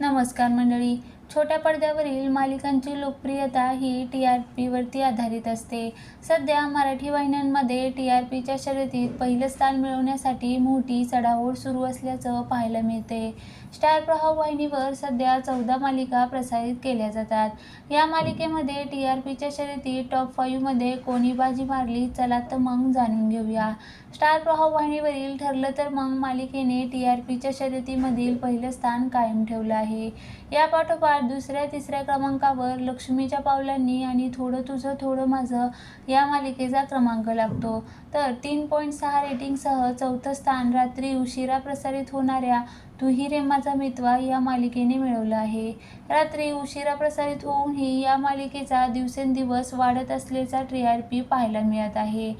नमस्कार मंडळी. छोट्या पडद्यावरील मालिकांची लोकप्रियता ही टी आर पीवरती आधारित असते. सध्या मराठी वाहिन्यांमध्ये टी आर पीच्या शर्यतीत पहिलं स्थान मिळवण्यासाठी मोठी चढाओढ सुरू असल्याचं पाहायला मिळते. स्टार प्रवाह वाहिनीवर सध्या चौदा मालिका प्रसारित केल्या जातात. या मालिकेमध्ये टी आर पीच्या शर्यतीत टॉप फाईव्हमध्ये कोणी बाजी मारली चला तर मग जाणून घेऊया. स्टार प्रवाह वाहिनीवरील ठरलं तर मग मालिकेने टी आर पीच्या शर्यतीमधील पहिलं स्थान कायम ठेवलं आहे. या पाठोपाठ दुसऱ्या तिसऱ्या क्रमांकावर लक्ष्मीच्या पावलांनी आणि थोडं तुझं थोडं माझं या मालिकेचा क्रमांक लागतो. तर तीन पॉईंट सहा रेटिंगसह चौथं स्थान रात्री उशिरा प्रसारित होणाऱ्या तू ही रे माझा मितवा या मालिकेने मिळवलं आहे. रात्री उशिरा प्रसारित होऊनही या मालिकेचा दिवसेंदिवस वाढत असल्याचा टी आर पी पाहायला मिळत आहे.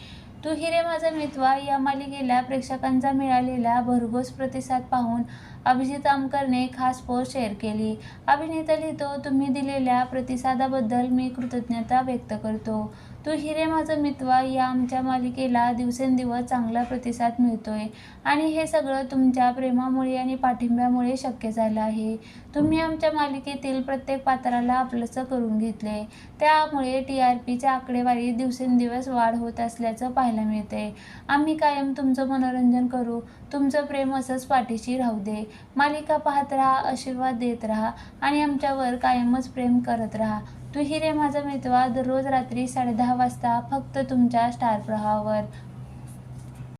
तू हिरे माझा मितवा या मालिकेला प्रेक्षकांचा मिळालेला भरघोस प्रतिसाद पाहून अभिजित आमकरने खास पोस्ट शेअर केली. अभिनेता लिहितो तुम्ही दिलेल्या प्रतिसादाबद्दल मी कृतज्ञता व्यक्त करतो. तू हिरे माझं मितवा या आमच्या मालिकेला दिवसेंदिवस चांगला प्रतिसाद मिळतोय आणि हे सगळं तुमच्या प्रेमामुळे आणि पाठिंब्यामुळे शक्य झालं आहे. तुम्ही आमच्या मालिकेतील प्रत्येक पात्राला आपलंसं करून घेतले त्यामुळे टी आर पीच्या आकडेवारी दिवसेंदिवस वाढ होत असल्याचं पाहिलं पाहायला मिळते. आम्ही कायम तुमचं मनोरंजन करू. तुमचं प्रेम असंच पाठीशी राहू दे. मालिका पाहत राहा आशीर्वाद देत राहा आणि आमच्यावर कायमच प्रेम करत राहा. तू हिरे माझा मितवा दररोज रात्री साडेदहा वाजता फक्त तुमच्या स्टार प्रवाहावर.